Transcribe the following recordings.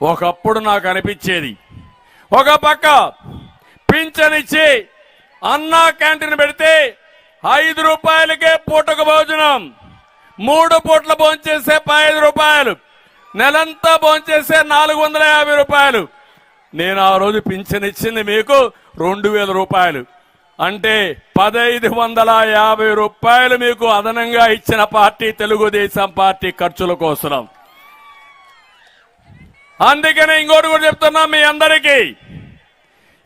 ఒకప్పుడు నాకు అనిపించేది. ఒక పక్క పింఛనిచ్చి అన్నా క్యాంటీన్ పెడితే ఐదు రూపాయలకే పూటకు భోజనం మూడు పూట్ల భోంచేసే ఐదు రూపాయలు నెలంతా భోంచేసే నాలుగు వందల యాభై రూపాయలు. నేను ఆ రోజు పింఛన్ ఇచ్చింది మీకు రెండు వేల రూపాయలు. అంటే పదైదు వందల యాభై రూపాయలు మీకు అదనంగా ఇచ్చిన పార్టీ తెలుగుదేశం పార్టీ ఖర్చుల కోసం అందుకనే ఇంకోటి కూడా చెప్తున్నా మీ అందరికీ.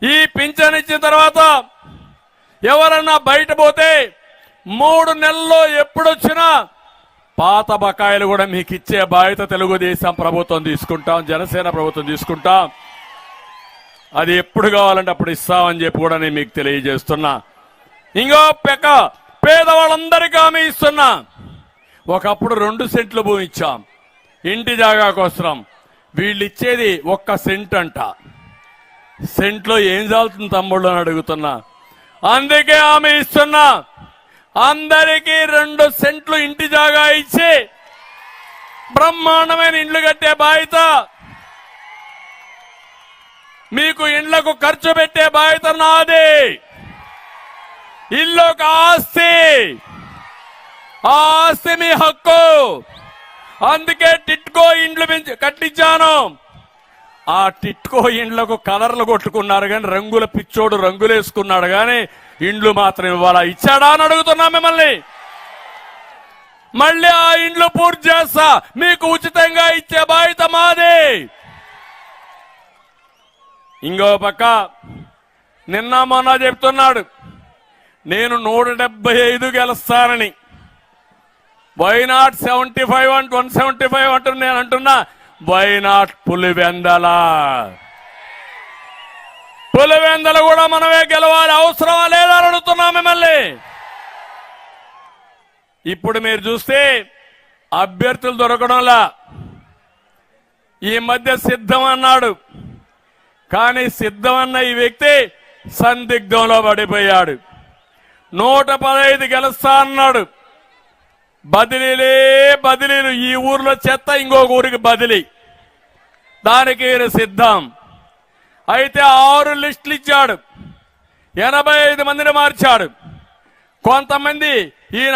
ఈ పింఛన్ ఇచ్చిన తర్వాత ఎవరన్నా బయట పోతే మూడు నెలల్లో ఎప్పుడొచ్చినా పాత బకాయిలు కూడా మీకు ఇచ్చే బాధ్యత తెలుగుదేశం ప్రభుత్వం తీసుకుంటాం జనసేన ప్రభుత్వం తీసుకుంటాం. అది ఎప్పుడు కావాలంటే అప్పుడు ఇస్తామని చెప్పి కూడా నేను మీకు తెలియజేస్తున్నా. ఇంకో పెక్క పేదవాళ్ళందరికీ హామీ ఇస్తున్నా. ఒకప్పుడు రెండు సెంట్లు భూమి ఇచ్చాం. ఇంటి జాగా కోసం వీళ్ళు ఇచ్చేది ఒక్క సెంట్ అంట. సెంట్లో ఏం చాలుతుంది తమ్ముళ్ళు అని అడుగుతున్నా. అందుకే ఆమె ఇస్తున్నా. అందరికీ రెండు సెంట్లు ఇంటి జాగా ఇచ్చి బ్రహ్మాండమైన ఇండ్లు కట్టే బాధ్యత. మీకు ఇండ్లకు ఖర్చు పెట్టే బాధ్యత నాది. ఇల్లు ఒక ఆస్తి. ఆస్తి మీ హక్కు. అందుకే టిట్కో ఇండ్లు పెంచి కట్టించాను. ఆ టిట్కో ఇండ్లకు కలర్లు కొట్టుకున్నారు కానీ రంగుల పిచ్చోడు రంగులు వేసుకున్నాడు కానీ ఇండ్లు మాత్రం ఇవ్వాలా ఇచ్చాడా అని అడుగుతున్నా మిమ్మల్ని. మళ్ళీ ఆ ఇండ్లు పూర్తి చేస్తా. మీకు ఉచితంగా ఇచ్చే బాధ్యత మాది. ఇంకో పక్క నిన్న మొన్న చెప్తున్నాడు నేను నూట డెబ్బై ఐదు గెలుస్తానని. వై నాట్ సెవెంటీ ఫైవ్ అంట్ వన్ సెవెంటీ ఫైవ్ అంటున్నా నేను అంటున్నా వై నాట్ పులివెందల? పులివెందల కూడా మనమే గెలవాలి. అవసరమా లేదా అని అడుగుతున్నా మిమ్మల్ని. ఇప్పుడు మీరు చూస్తే అభ్యర్థులు దొరకడంలా ఈ మధ్య సిద్ధం అన్నాడు. కానీ సిద్ధం అన్న ఈ వ్యక్తి సందిగ్ధంలో పడిపోయాడు. నూట పదహైదు గెలుస్తా అన్నాడు. బదిలీలే బదిలీలు. ఈ ఊర్లో చెత్త ఇంకొక ఊరికి బదిలీ. దానికి ఈయన సిద్ధం. అయితే ఆరు లిస్టులు ఇచ్చాడు. ఎనభై ఐదు మందిని మార్చాడు. కొంతమంది ఈయన